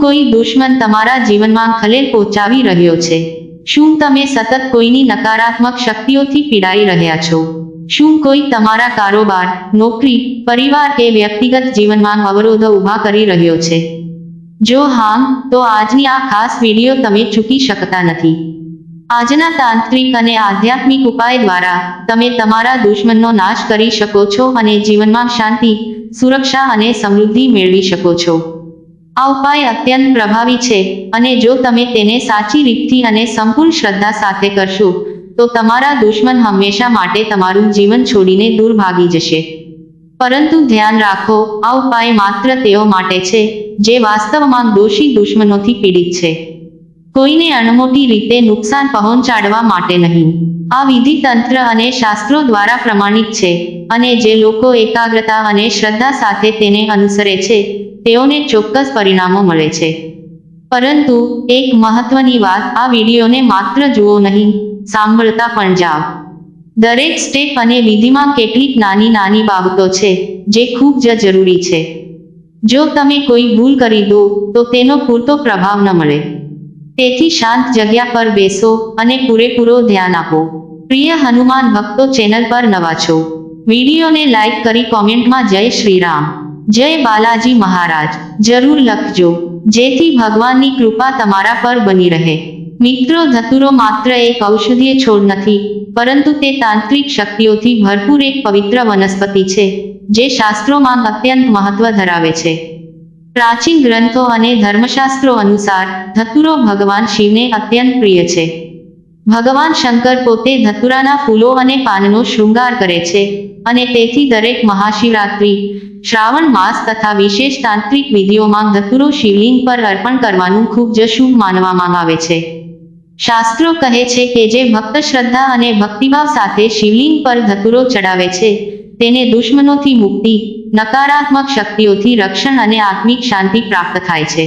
કોઈ દુશ્મન તમારા જીવનમાં ખલેલ પહોંચાવી રહ્યો છે? શું તમે સતત કોઈની નકારાત્મક શક્તિઓથી પીડાઈ રહ્યા છો? શું કોઈ તમારા કારોબાર, નોકરી, પરિવાર કે વ્યક્તિગત જીવનમાં અવરોધો ઊભા કરી રહ્યો છે? જો હા, તો આજની આ ખાસ વીડિયો તમે ચૂકી શકતા નથી. આજના તાંત્રિક અને આધ્યાત્મિક ઉપાય દ્વારા તમે તમારા દુશ્મનનો નાશ કરી શકો છો અને જીવનમાં શાંતિ, સુરક્ષા અને સમૃદ્ધિ મેળવી શકો છો. આ ઉપાય અત્યંત પ્રભાવી છે અને જો તમે તેને સાચી રીતથી અને સંપૂર્ણ શ્રદ્ધા સાથે કરશો, તો તમારા દુશ્મન હંમેશા માટે તમારું જીવન છોડીને દૂર ભાગી જશે. પરંતુ ધ્યાન રાખો, આ ઉપાય માત્ર તેઓ માટે છે, જે વાસ્તવમાં દોષી દુશ્મનોથી પીડિત છે. કોઈને અણમોટી રીતે નુકસાન પહોંચાડવા માટે નહીં. આ વિધિ તંત્ર અને શાસ્ત્રો દ્વારા પ્રમાણિત છે અને જે લોકો એકાગ્રતા અને શ્રદ્ધા સાથે તેને અનુસરે છે તેઓને ચોક્કસ પરિણામો મળે છે. પરંતુ એક મહત્વની વાત આ વિડીયોને માત્ર જુઓ નહીં, સાંભળતા પણ જાઓ. દરેક સ્ટેપ અને વિધિમાં કેટલીક નાની નાની બાબતો છે, જે ખૂબ જ જરૂરી છે. જો તમે કોઈ ભૂલ કરી દો, તો તેનો પૂરતો પ્રભાવ ન મળે. તેથી શાંત જગ્યા પર બેસો અને પૂરેપૂરો ધ્યાન આપો. પ્રિય હનુમાન ભક્તો ચેનલ પર નવા છો. વિડીયોને લાઇક કરી કોમેન્ટમાં જય શ્રી રામ. જય બાલાજી મહારાજ. જરૂર લખજો. જેથી ભગવાનની કૃપા તમારા પર બની રહે. મિત્રો, ધતુરો માત્ર એક ઔષધીય છોડ નથી, પરંતુ તે તાંત્રિક શક્તિઓથી ભરપૂર એક પવિત્ર વનસ્પતિ છે, જે શાસ્ત્રોમાં અત્યંત મહત્વ ધરાવે છે. પ્રાચીન ગ્રંથો અને ધર્મશાસ્ત્રો અનુસાર ધતુરો ભગવાન શિવને અત્યંત પ્રિય છે. ભગવાન શંકર પોતે ધતુરાના ફૂલો અને પાનનો શૃંગાર કરે છે અને તેથી દરેક મહાશિવરાત્રિ, શ્રાવણ માસ તથા વિશેષ તાંત્રિક વિધિઓમાં ધતુરો શિવલિંગ પર અર્પણ કરવાનું ખૂબ જ શુભ માનવામાં આવે છે. શાસ્ત્રો કહે છે કે જે ભક્ત શ્રદ્ધા અને ભક્તિભાવ સાથે શિવલિંગ પર ધતુરો ચડાવે છે, તેને દુશ્મનોથી મુક્તિ, નકારાત્મક શક્તિઓથી રક્ષણ અને આત્મિક શાંતિ પ્રાપ્ત થાય છે.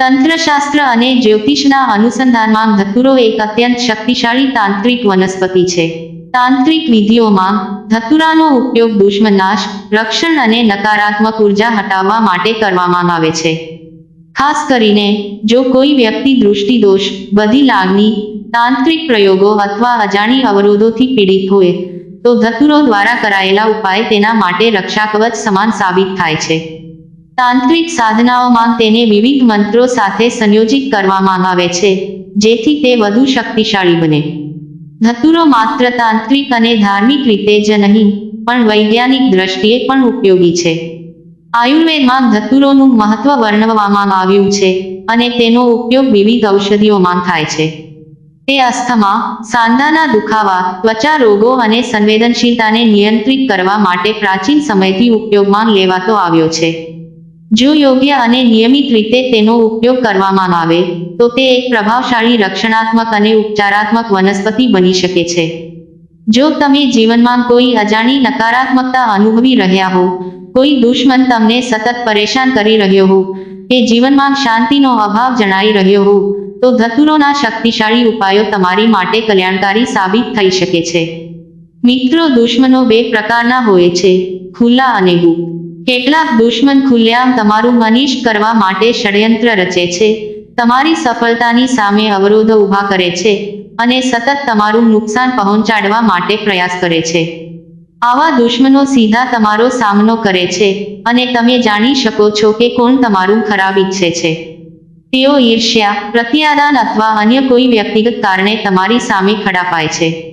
તંત્રશાસ્ત્ર અને જ્યોતિષના અનુસંધાનમાં ધતુરો એક અત્યંત શક્તિશાળી તાંત્રિક વનસ્પતિ છે. તાંત્રિક વિધિઓમાં ધતુરાનો ઉપયોગ દુશ્મનાશ, રક્ષણ અને નકારાત્મક ઊર્જા હટાવવા માટે કરવામાં આવે છે. ખાસ કરીને, જો કોઈ વ્યક્તિ દૃષ્ટિદોષ, બધી લાગણી, તાંત્રિક પ્રયોગો અથવા અજાણી અવરોધોથી પીડિત હોય, તો ધતુરો દ્વારા કરાયેલા ઉપાય તેના માટે રક્ષાકવચ સમાન સાબિત થાય છે. તાંત્રિક સાધનાઓમાં તેને વિવિધ મંત્રો સાથે સંયોજિત કરવામાં આવે છે, જેથી તે વધુ શક્તિશાળી બને. ધતુરો માત્ર તાંત્રિક અને ધાર્મિક રીતે જ નહીં, પણ વૈજ્ઞાનિક દ્રષ્ટિએ પણ ઉપયોગી છે. આયુર્વેદમાં ધતુરોનું મહત્વ વર્ણવવામાં આવ્યું છે અને તેનો ઉપયોગ વિવિધ ઔષધિઓમાં થાય છે. તે અસ્થમા, સાંધાના દુખાવા, ત્વચા રોગો અને સંવેદનશીલતાને નિયંત્રિત કરવા માટે પ્રાચીન સમયથી ઉપયોગમાં લેવાતો આવ્યો છે. જો યોગ્ય અને નિયમિત રીતે તેનો ઉપયોગ કરવામાં આવે, તો તે એક પ્રભાવશાળી, રક્ષણાત્મક અને ઉપચારાત્મક વનસ્પતિ બની શકે છે. જો તમે જીવનમાં કોઈ અજાણી, નકારાત્મકતા અનુભવી રહ્યા હો, કોઈ દુશ્મન તમને સતત પરેશાન કરી રહ્યો હો, કે જીવનમાં શાંતિનો અભાવ જણાઈ રહ્યો હો, તો ધતુરોના શક્તિશાળી ઉપાયો તમારી માટે કલ્યાણકારી સાબિત થઈ શકે છે. મિત્રો, દુશ્મનો બે પ્રકારના હોય છે, ખુલ્લા અને ગુપ્ત. કેટલાક દુશ્મન ખુલ્લેઆમ તમારું મનીષ કરવા માટે ષડયંત્ર રચે છે. તમારી સફળતાની સામે અવરોધો ઊભા કરે છે અને સતત તમારું નુકસાન પહોંચાડવા માટે પ્રયાસ કરે છે. આવા દુશ્મનો સીધા તમારો સામનો કરે છે અને તમે જાણી શકો છો કે કોણ તમારું ખરાબ ઈચ્છે છે. તેઓ ઈર્ષ્યા પ્રત્યાદાન અથવા અન્ય કોઈ વ્યક્તિગત કારણે તમારી સામે ખડા પાય છે.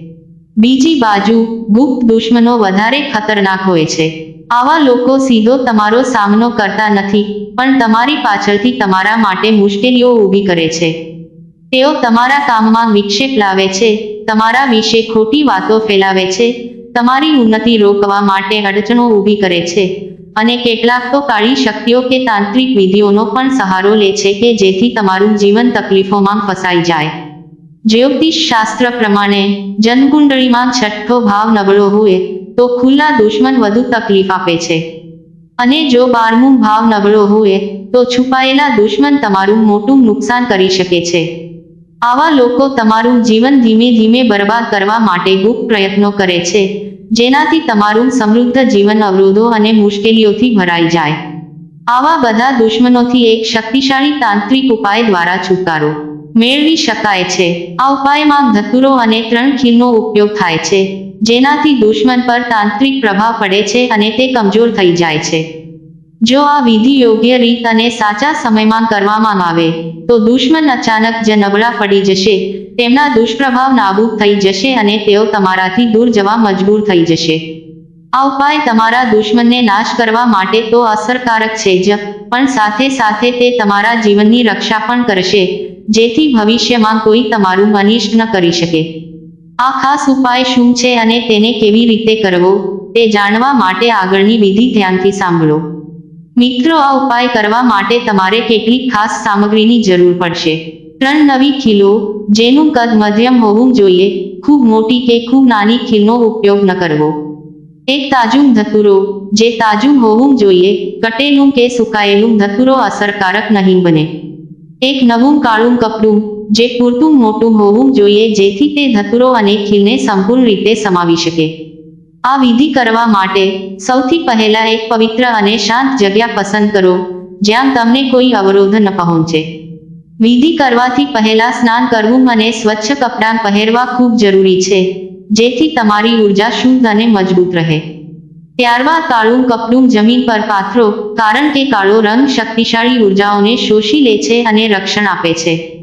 બીજી બાજુ, ગુપ્ત દુશ્મનો વધારે ખતરનાક હોય છે. આવા લોકો સીધો તમારો સામનો કરતા નથી, પણ તમારી પાછળથી તમારા માટે મુશ્કેલીઓ ઊભી કરે છે. તેઓ તમારા કામમાં વિક્ષેપ લાવે છે, તમારા વિશે ખોટી વાતો ફેલાવે છે, તમારી ઉન્નતિ રોકવા માટે અડચણો ઊભી કરે છે, અને કેટલાક તો કાળી શક્તિઓ કે તાંત્રિક વિધિઓનો પણ સહારો લે છે કે જેથી તમારું જીવન તકલીફોમાં ફસાઈ જાય. જ્યોતિષ શાસ્ત્ર પ્રમાણે જન્મકુંડળીમાં છઠ્ઠો ભાવ નબળો હોય તો ખુલ્લા દુશ્મન વધુ તકલીફ આપે છે. અને જો બારમું ભાવ નબળો હોય તો છુપાયેલા દુશ્મન તમારું મોટું નુકસાન કરી શકે છે. આવા લોકો તમારું જીવન ધીમે ધીમે બરબાદ કરવા માટે ગુપ્ત પ્રયત્નો કરે છે, જેનાથી તમારું સમૃદ્ધ જીવન અવરોધો અને મુશ્કેલીઓથી ભરાઈ જાય. આવા બધા દુશ્મનોથી એક શક્તિશાળી તાંત્રિક ઉપાય દ્વારા છુટકારો. મેળવી શકાય છે. આ ઉપાયમાં ધતુરો અને ત્રણ ખીલનો ઉપયોગ થાય છે, જેનાથી દુશ્મન પર તાંત્રિક પ્રભાવ પડે છે અને તે કમજોર થઈ જાય છે. જો આ વિધિ યોગ્ય રીત અને સાચા સમયમાં કરવામાં આવે, તો દુશ્મન અચાનક જ નબળા પડી જશે, તેમના દુષ્પ્રભાવ નાબૂદ થઈ જશે અને તેઓ તમારાથી દૂર જવા મજબૂર થઈ જશે. આ ઉપાય તમારા દુશ્મનને નાશ કરવા માટે તો અસરકારક છે જ, પણ સાથે સાથે તે તમારા જીવનની રક્ષા પણ કરશે. જેથી ભવિષ્યમાં કોઈ તમારું અનિષ્ટ ન કરી શકે. આ ખાસ ઉપાય શું છે અને તેને કેવી રીતે કરવો, તે જાણવા માટે આગળની વિધિ ધ્યાનથી સાંભળો. મિત્રો, આ ઉપાય કરવા માટે તમારે કેટલીક ખાસ સામગ્રીની જરૂર પડશે. ત્રણ નવી ખીલો, જેનું કદ મધ્યમ હોવું જોઈએ, ખૂબ મોટી કે ખૂબ નાની ખીલનો ઉપયોગ ન કરવો. એક તાજું ધતુરો, જે તાજું હોવું જોઈએ, કટેલું કે સુકાયેલું ધતુરો અસરકારક નહીં બને. એક નવું કાળું કપડું, જે પૂરતું મોટું હોવું જોઈએ, જેથી તે ધતુરો અને ખીલને સંપૂર્ણ રીતે સમાવી શકે. આ વિધિ કરવા માટે સૌથી પહેલા એક પવિત્ર અને શાંત જગ્યા પસંદ કરો, જ્યાં તમને કોઈ અવરોધ ન પહોંચે. વિધિ કરવાથી પહેલા સ્નાન કરવું અને સ્વચ્છ કપડાં પહેરવા ખૂબ જરૂરી છે, જેથી તમારી ઊર્જા શુદ્ધ અને મજબૂત રહે. ત્યારબાદ કાળું કપડું જમીન પર પાથરો, કારણ કે કાળો રંગ શક્તિશાળી ઉર્જાઓને શોષી લે છે અને રક્ષણ આપે છે.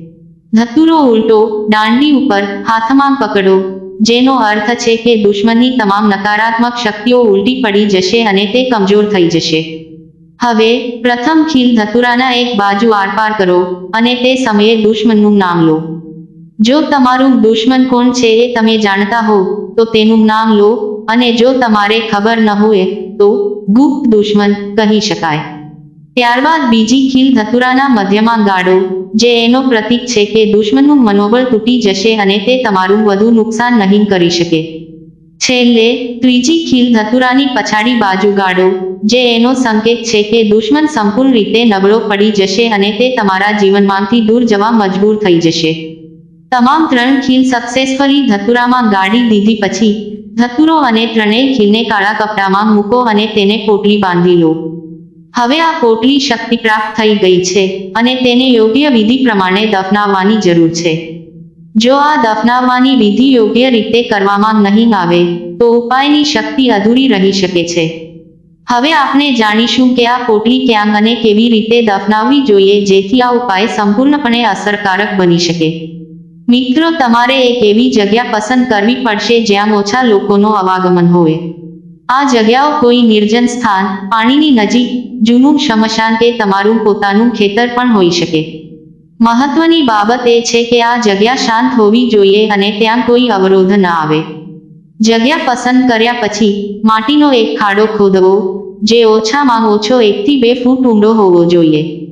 ધતુરો ઉલટો દાંડી ઉપર હાથમાં પકડો, જેનો અર્થ છે કે દુશ્મનની તમામ નકારાત્મક શક્તિઓ ઉલટી પડી જશે અને તે કમજોર થઈ જશે. હવે, પ્રથમ ખીલ ધતુરાના એક બાજુ આરપાર કરો અને તે સમયે દુશ્મનનું નામ લો. જો તમારું દુશ્મન કોણ છે એ તમે જાણતા હો તો તેનું નામ લો અને જો તમારે ખબર ન હોય તો ગુપ્ત દુશ્મન કહી શકાય. ત્યારબાદ બીજી ખીલ ધતુરાના મધ્યમાં ગાળો, જે એનો પ્રતીક છે કે દુશ્મનનું મનોબળ તૂટી જશે અને તે તમારું વધુ નુકસાન નહીં કરી શકે. છેલ્લે ત્રીજી ખીલ ધતુરાની પછાડી બાજુ ગાળો, જે એનો સંકેત છે કે દુશ્મન સંપૂર્ણ રીતે નબળો પડી જશે અને તે તમારા જીવનમાંથી દૂર જવા મજબૂર થઈ જશે. તમામ ત્રણ ખીલ સક્સેસફુલી ધતુરામાં ગાડી દીધી પછી ધતુરો અને ત્રણેય ખીલને કાળા કપડામાં મૂકો અને તેને પોટલી બાંધી લો. હવે આ પોટલી શક્તિ પ્રાપ્ત થઈ ગઈ છે અને તેને યોગ્ય વિધિ પ્રમાણે દફનાવવાની જરૂર છે. જો આ દફનાવવાની વિધિ યોગ્ય રીતે કરવામાં નહીં આવે, તો ઉપાયની શક્તિ અધૂરી રહી શકે છે. હવે આપણે જાણીશું કે આ પોટલી ક્યાં અને કેવી રીતે દફનાવવી જોઈએ, જેથી આ ઉપાય સંપૂર્ણપણે અસરકારક બની શકે. મિત્રો, તમારે એક એવી જગ્યા પસંદ કરવી પડશે જ્યાં ઓછા લોકોનો અવાગમન હોય. આ જગ્યાઓ કોઈ નિર્જન સ્થાન, પાણીની નજીક, જૂનું શમશાન કે તમારું પોતાનું ખેતર પણ હોઈ શકે. મહત્વની બાબત એ છે કે આ જગ્યા શાંત હોવી જોઈએ અને ત્યાં કોઈ અવરોધ ન આવે. જગ્યા પસંદ કર્યા પછી માટીનો એક ખાડો ખોદવો, જે ઓછામાં ઓછો એકથી બે ફૂટ ઊંડો હોવો જોઈએ.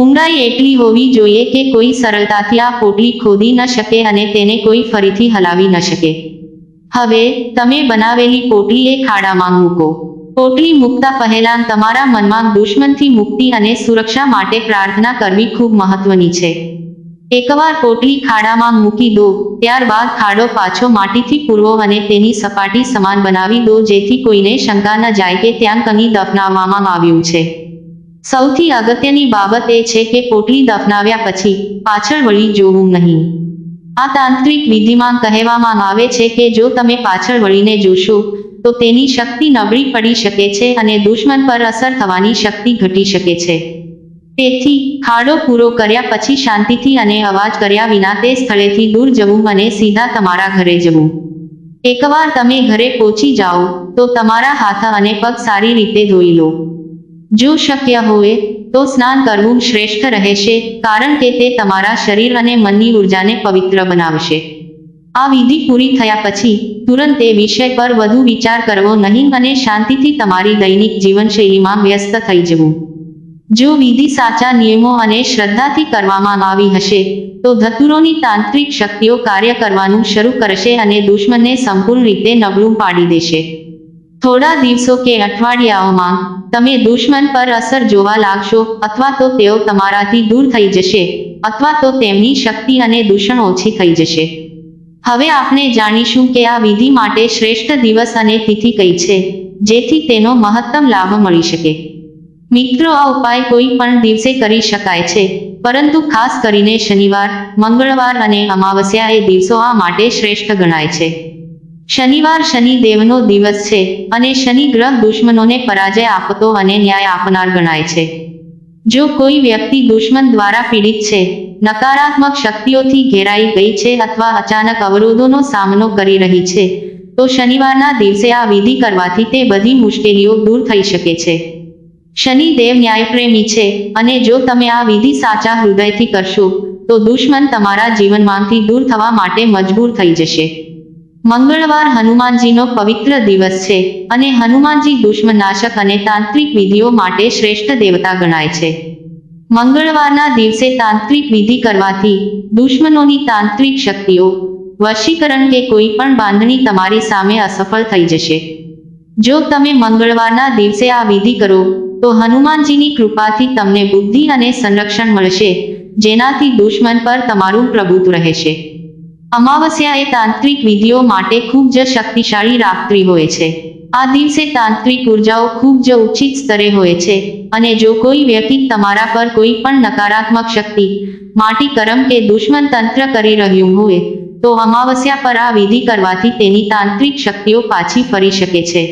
ઊંડાઈ એટલી હોવી જોઈએ કે કોઈ સરળતાથી આ પોટલી ખોદી ન શકે અને તેને કોઈ ફરીથી હલાવી ન શકે. હવે, તમે બનાવેલી પોટલી એ ખાડામાં મૂકો. પોટલી મૂકતા પહેલા તમારા મનમાં દુશ્મનથી મુક્તિ અને સુરક્ષા માટે પ્રાર્થના કરવી ખૂબ મહત્વની છે. એકવાર પોટલી ખાડામાં મૂકી દો, ત્યારબાદ ખાડો પાછો માટીથી પૂરવો અને તેની સપાટી સમાન બનાવી દો જેથી કોઈને શંકા ન જાય કે ત્યાં કની દફનાવવામાં આવ્યું છે. સૌથી અગત્યની બાબત એ છે કે પોટલી દફનાવ્યા પછી પાછળ વળી જોવું નહીં. આ તાંત્રિક વિધિમાં કહેવામાં આવે છે કે જો તમે પાછળ વળીને જોશો, તો તેની શક્તિ નબળી પડી શકે છે અને દુશ્મન પર અસર થવાની શક્તિ ઘટી શકે છે. તેથી ખાડો પૂરો કર્યા પછી શાંતિથી અને અવાજ કર્યા વિના તે સ્થળેથી દૂર જવું અને સીધા તમારા ઘરે જવું. એકવાર તમે ઘરે પહોંચી જાઓ, તો તમારા હાથ અને પગ સારી રીતે ધોઈ લો. જો શક્ય હોય તો સ્નાન કરવું શ્રેષ્ઠ રહેશે, કારણ કે તે તમારા શરીર અને મનની ઉર્જાને પવિત્ર બનાવશે. આ વિધિ પૂરી થયા પછી તુરંત તે વિષય પર વધુ વિચાર કરવો નહીં અને શાંતિથી તમારી દૈનિક જીવનશૈલીમાં વ્યસ્ત થઈ જવું. જો વિધિ સાચા નિયમો અને શ્રદ્ધાથી કરવામાં આવી હશે, તો ધતુરોની તાંત્રિક શક્તિઓ કાર્ય કરવાનું શરૂ કરશે અને દુશ્મનને સંપૂર્ણ રીતે નબળું પાડી દેશે. થોડા દિવસો કે અઠવાડિયાઓમાં તમે દુશ્મન પર અસર જોવા લાગશો અથવા તો તેઓ તમારાથી દૂર થઈ જશે અથવા તો તેમની શક્તિ અને દૂષણ ઓછી થઈ જશે. હવે આપણે જાણીશું કે આ વિધિ માટે શ્રેષ્ઠ દિવસ અને તિથિ કઈ છે, જેથી તેનો મહત્તમ લાભ મળી શકે. મિત્રો, આ ઉપાય કોઈ પણ દિવસે કરી શકાય છે, પરંતુ ખાસ કરીને શનિવાર, મંગળવાર અને અમાવસ્યા એ દિવસો આ માટે શ્રેષ્ઠ ગણાય છે. શનિવાર શનિ દેવનો દિવસ છે અને શનિ ગ્રહ દુશ્મનોને પરાજય આપતો અને ન્યાય આપનાર ગણાય છે. જો કોઈ વ્યક્તિ દુશ્મન દ્વારા પીડિત છે, નકારાત્મક શક્તિઓથી ઘેરાઈ ગઈ છે અથવા અચાનક અવરોધોનો સામનો કરી રહી છે, તો શનિવારના દિવસે આ વિધિ કરવાથી તે બધી મુશ્કેલીઓ દૂર થઈ શકે છે. શનિ દેવ ન્યાયપ્રેમી છે અને જો તમે આ વિધિ સાચા હૃદયથી કરશો, તો દુશ્મન તમારા જીવનમાંથી દૂર થવા માટે મજબૂર થઈ જશે. મંગળવાર હનુમાનજીનો પવિત્ર દિવસ છે અને હનુમાનજી દુશ્મનાશક અને તાંત્રિક વિધિઓ માટે શ્રેષ્ઠ દેવતા ગણાય છે. મંગળવારના દિવસે તાંત્રિક વિધિ કરવાથી દુશ્મનોની તાંત્રિક શક્તિઓ, વશીકરણ કે કોઈ પણ બાંધણી તમારી સામે અસફળ થઈ જશે. જો તમે મંગળવારના દિવસે આ વિધિ કરો, તો હનુમાનજીની કૃપાથી તમને બુદ્ધિ અને સંરક્ષણ મળશે, જેનાથી દુશ્મન પર તમારું પ્રભુત્વ રહેશે. અમાવસ્યા એ તાંત્રિક વિધિઓ માટે ખૂબ જ શક્તિશાળી રાત્રિ હોય છે. આ દિવસે તાંત્રિક ઉર્જાઓ ખૂબ જ ઉચ્ચિત સ્તરે હોય છે અને જો કોઈ વ્યક્તિ તમારા પર કોઈ પણ નકારાત્મક શક્તિ, માટી કરમ કે દુશ્મન તંત્ર કરી રહ્યું હોય, તો અમાવસ્યા પર આ વિધિ કરવાથી તેની તાંત્રિક શક્તિઓ પાછી ફરી શકે છે.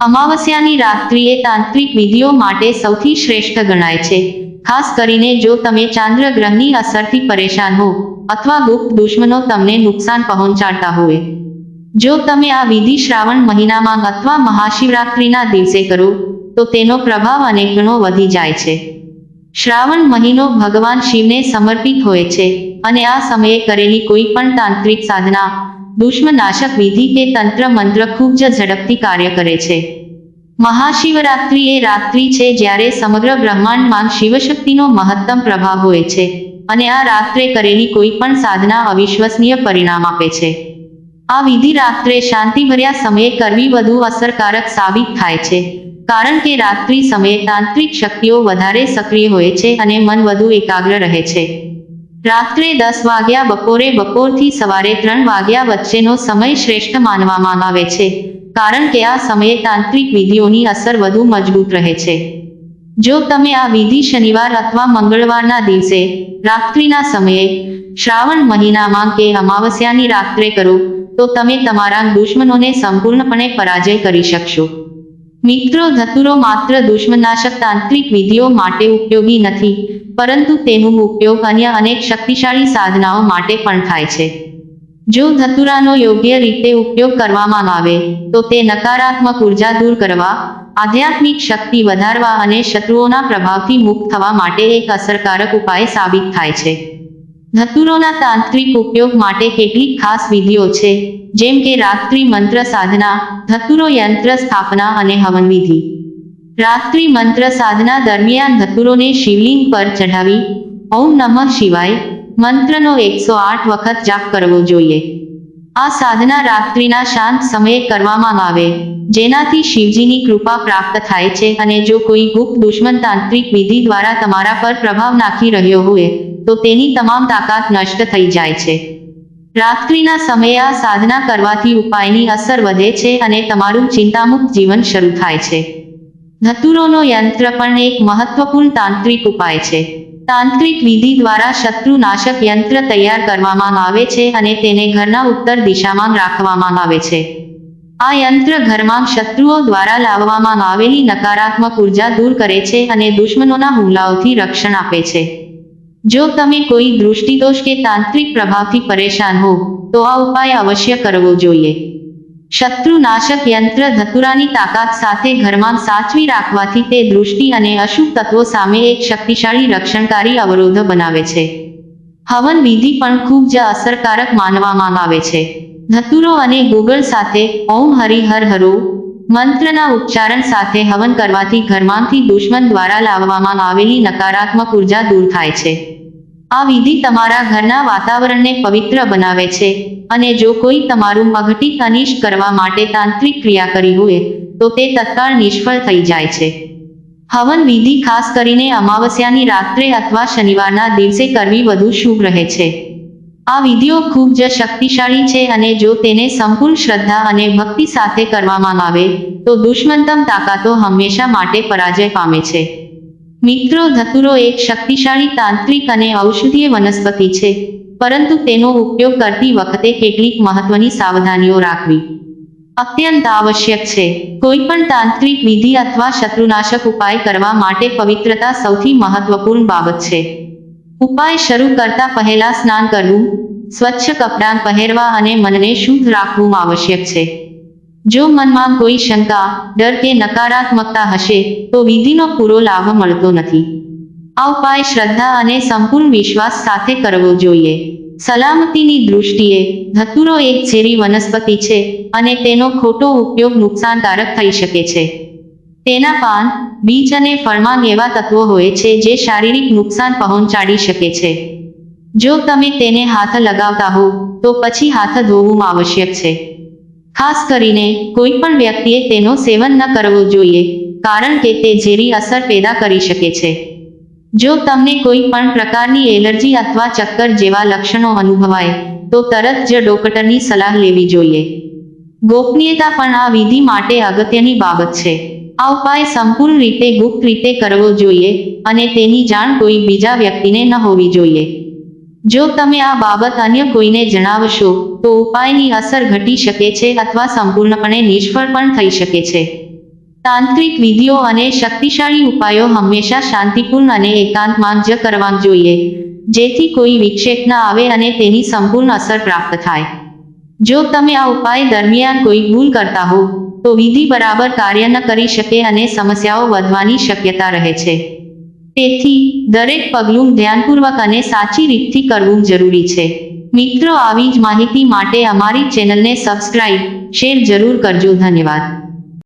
અમાવસ્યાની રાત્રિએ તાંત્રિક વિધિઓ માટે સૌથી શ્રેષ્ઠ ગણાય છે. ખાસ કરીને જો તમે ચાંદ્ર ગ્રહની અસરથી પરેશાન હો અથવા ગુપ્ત દુશ્મનો તમને નુકસાન પહોંચાડતા હોય. જો તમે આ વિધિ શ્રાવણ મહિનામાં અથવા મહાશિવરાત્રિના દિવસે કરો, તો તેનો પ્રભાવ અનેક ગણો વધી જાય છે. શ્રાવણ મહિનો ભગવાન શિવને સમર્પિત હોય છે અને આ સમયે કરેલી કોઈ પણ તાંત્રિક સાધના, દુશ્મનાશક વિધિ કે તંત્ર મંત્ર ખૂબ જ ઝડપથી કાર્ય કરે છે. મહાશિવરાત્રિ એ રાત્રિ છે જ્યારે સમગ્ર બ્રહ્માંડમાં શિવશક્તિનો મહત્તમ પ્રભાવ હોય છે અને આ રાત્રે કરેલી કોઈ પણ સાધના અવિશ્વસનીય પરિણામ આપે છે. આ વિધિ રાત્રે શાંતિભર્યા સમયે કરવી વધુ અસરકારક સાબિત થાય છે, કારણ કે રાત્રિ સમયે તાંત્રિક શક્તિઓ વધારે સક્રિય હોય છે અને મન વધુ એકાગ્ર રહે છે. રાત્રે દસ વાગ્યા બપોરે બપોરથી સવારે ત્રણ વાગ્યા વચ્ચેનો સમય શ્રેષ્ઠ માનવામાં આવે છે કારણ કે આ સમયે તાંત્રિક વિધિઓની અસર વધુ મજબૂત રહે છે. જો તમે આ વિધિ શનિવાર અથવા મંગળવારના દિવસે, રાત્રિના સમયે, શ્રાવણ મહિનામાં કે અમાવસ્યાની રાત્રે કરો, તો તમે તમારા દુશ્મનોને સંપૂર્ણપણે પરાજય કરી શકશો. મિત્રો, ધતુરો માત્ર દુશ્મનાશક તાંત્રિક વિધિઓ માટે ઉપયોગી નથી, પરંતુ તેનો ઉપયોગ અન્ય અનેક શક્તિશાળી સાધનાઓ માટે પણ થાય છે. જો ધતુરાનો યોગ્ય રીતે ઉપયોગ કરવામાં આવે, તો તે નકારાત્મક ઊર્જા દૂર કરવા, આધ્યાત્મિક શક્તિ વધારવા અને શત્રુઓના પ્રભાવથી મુક્ત થવા માટે એક અસરકારક ઉપાય સાબિત થાય છે. ધતુરોના તાંત્રિક ઉપયોગ માટે કેટલીક ખાસ વિધિઓ છે, જેમ કે રાત્રિ મંત્ર સાધના, ધતુરો યંત્ર સ્થાપના અને હવન વિધિ. રાત્રિ મંત્ર સાધના દરમિયાન ધતુરોને શિવલિંગ પર ચઢાવી, ઓમ નમઃ શિવાય મંત્રનો એકસો આઠ વખત જાપ કરવો જોઈએ. આ સાધના રાત્રિના શાંત સમયે કરવામાં આવે, જેનાથી શિવજીની કૃપા પ્રાપ્ત થાય છે અને જો કોઈ ગુપ્ત દુશ્મન તાંત્રિક વિધિ દ્વારા તમારા પર પ્રભાવ નાખી રહ્યો હોય, તો તેની તમામ તાકાત નષ્ટ થઈ જાય છે. રાત્રિના સમયે આ સાધના કરવાથી ઉપાયની અસર વધે છે અને તમારું ચિંતામુક્ત જીવન શરૂ થાય છે. ધતુરોનો યંત્ર પણ એક મહત્વપૂર્ણ તાંત્રિક ઉપાય છે. તાંત્રિક વિધિ દ્વારા શત્રુનાશક યંત્ર તૈયાર કરવામાં આવે છે અને તેને ઘરના ઉત્તર દિશામાં રાખવામાં આવે છે. આ યંત્ર ઘરમાં શત્રુઓ દ્વારા લાવવામાં આવેલી નકારાત્મક ઊર્જા દૂર કરે છે અને દુશ્મનોના હુમલાઓથી રક્ષણ આપે છે. જો તમે કોઈ દૃષ્ટિદોષ કે તાંત્રિક પ્રભાવથી પરેશાન હો, તો આ ઉપાય અવશ્ય કરવો જોઈએ. શત્રુ નાશક યંત્ર ધતુરાની તાકાત સાથે ઘરમાં સાચવી રાખવાથી તે દૃષ્ટિ અને અશુભ તત્વો સામે એક શક્તિશાળી રક્ષણકારી અવરોધ બનાવે છે. હવન વિધિ પણ ખૂબ જ અસરકારક માનવામાં આવે છે. ધતુરો અને ગોગળ સાથે ઓમ હરિહર હરો મંત્રના ઉચ્ચારણ સાથે હવન કરવાથી ઘરમાંથી દુશ્મન દ્વારા લાવવામાં આવેલી નકારાત્મક ઊર્જા દૂર થાય છે. આ વિધિ તમારા ઘરના વાતાવરણને પવિત્ર બનાવે છે અને જો કોઈ તમારું અઘટી તનિશ કરવા માટે તાંત્રિક ક્રિયા કરી હોય, તો તે તત્કાળ નિષ્ફળ થઈ જાય છે. હવન વિધિ ખાસ કરીને અમાવસ્યાની રાત્રે અથવા શનિવારના દિવસે કરવી વધુ શુભ રહે છે. આ વિધિઓ ખૂબ જ શક્તિશાળી છે અને જો તેને સંપૂર્ણ શ્રદ્ધા અને ભક્તિ સાથે કરવામાં આવે, તો દુશ્મનતમ તાકાતો હંમેશા માટે પરાજય પામે છે. મિત્રો ધતુરો એક શક્તિશાળી તાંત્રિક અને ઔષધીય વનસ્પતિ છે, પરંતુ તેનો ઉપયોગ કરતી વખતે કેટલીક મહત્વની સાવધાનીઓ રાખવી. અત્યંત આવશ્યક છે, કોઈ પણ તાંત્રિક વિધિ અથવા શત્રુનાશક ઉપાય કરવા માટે પવિત્રતા સૌથી મહત્વપૂર્ણ બાબત છે. ઉપાય શરૂ કરતા પહેલા સ્નાન કરવું, સ્વચ્છ કપડાં પહેરવા અને મનને શુદ્ધ રાખવું આવશ્યક છે. જો મનમાં કોઈ શંકા, ડર કે નકારાત્મકતા હશે, તો વિધિનો પૂરો લાભ મળતો નથી. આ ઉપાય શ્રદ્ધા અને સંપૂર્ણ વિશ્વાસ સાથે કરવો જોઈએ. સલામતીની દૃષ્ટિએ ધતુરો એક ઝેરી વનસ્પતિ છે અને તેનો ખોટો ઉપયોગ નુકસાનકારક થઈ શકે છે. તેના પાન, બીજ અને ફળમાં એવા તત્વો હોય છે જે શારીરિક નુકસાન પહોંચાડી શકે છે. જો તમે તેને હાથ લગાવતા હો, તો પછી હાથ ધોવું આવશ્યક છે. ખાસ કરીને કોઈ પણ વ્યક્તિએ તેનો સેવન ન કરવું જોઈએ, કારણ કે તે ઝેરી અસર પેદા કરી શકે છે. જો તમને કોઈ પણ પ્રકારની એલર્જી અથવા ચક્કર જેવા લક્ષણો અનુભવાય, તો તરત જ ડોક્ટરની સલાહ લેવી જોઈએ. ગોપનીયતા પણ આ વિધિ માટે અગત્યની બાબત છે. આ ઉપાય સંપૂર્ણ રીતે ગુપ્ત રીતે કરવો જોઈએ અને તેની જાણ કોઈ બીજા વ્યક્તિને ન હોવી જોઈએ. જો તમે આ બાબત અન્ય કોઈને જણાવશો, તો ઉપાયની અસર ઘટી શકે છે અથવા સંપૂર્ણપણે નિષ્ફળ પણ થઈ શકે છે. તાંત્રિક વિધિઓ અને શક્તિશાળી ઉપાયો હંમેશા શાંતિપૂર્ણ અને એકાંતમાં જ કરવા જોઈએ, જેથી કોઈ વિક્ષેપ ન આવે અને તેની સંપૂર્ણ અસર પ્રાપ્ત થાય. જો તમે આ ઉપાય દરમિયાન કોઈ ભૂલ કરતા હો, તો વિધિ બરાબર કાર્ય ન કરી શકે અને સમસ્યાઓ વધવાની શક્યતા રહે છે. તેથી દરેક પગલું ધ્યાનપૂર્વક અને સાચી રીતથી કરવું જરૂરી છે. મિત્રો, આવી જ માહિતી માટે અમારી ચેનલને સબસ્ક્રાઇબ શેર જરૂર કરજો. ધન્યવાદ.